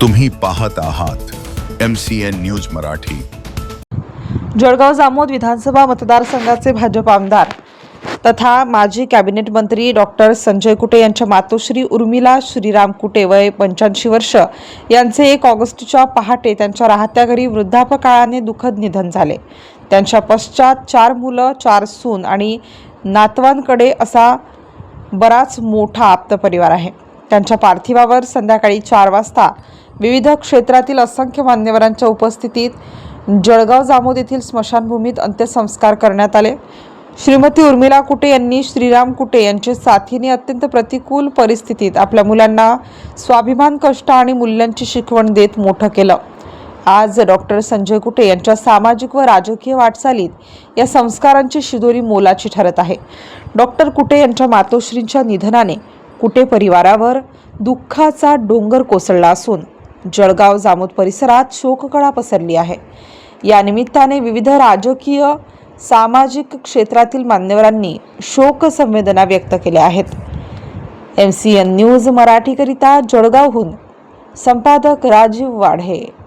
तुम्ही पाहत आहात M C N news Marathi. Jalgaon Jamod विधानसभा मतदारसंघाचे भाजप आमदार तथा माजी कॅबिनेट मंत्री डॉक्टर संजय कुटे यांच्या मातोश्री उर्मिला श्रीराम कुटे वय पंच्याऐंशी वर्ष यांचे एक ऑगस्टच्या पहाटे त्यांच्या राहत्या घरी वृद्धापकाळाने दुःखद निधन झाले. त्यांच्या पश्चात चार मुलं चार सून आणि नातवांकडे असा बराच मोठा आप्त परिवार आहे. त्यांच्या पार्थिवावर संध्याकाळी चार वाजता विविध क्षेत्रातील असंख्य मान्यवरांच्या उपस्थितीत जळगाव जामोद येथील स्मशानभूमीत अंत्यसंस्कार करण्यात आले. श्रीमती उर्मिला कुटे यांनी श्रीराम कुटे यांचे साथीने अत्यंत प्रतिकूल परिस्थितीत आपल्या मुलांना स्वाभिमान कष्ट आणि मूल्यांची शिकवण देत मोठं केलं. आज डॉक्टर संजय कुटे यांच्या सामाजिक व राजकीय वाटचालीत या संस्कारांची शिदोरी मोलाची ठरत आहे. डॉक्टर कुटे यांच्या मातोश्रींच्या निधनाने कुटे परिवारावर दुःखाचा डोंगर कोसळला असून जळगाव जामोद परिसरात शोककळा पसरली आहे. या निमित्ताने विविध राजकीय सामाजिक क्षेत्रातील मान्यवरांनी शोक संवेदना व्यक्त केल्या आहेत. एम सी एन न्यूज मराठीकरिता जळगावहून संपादक राजीव वाढे.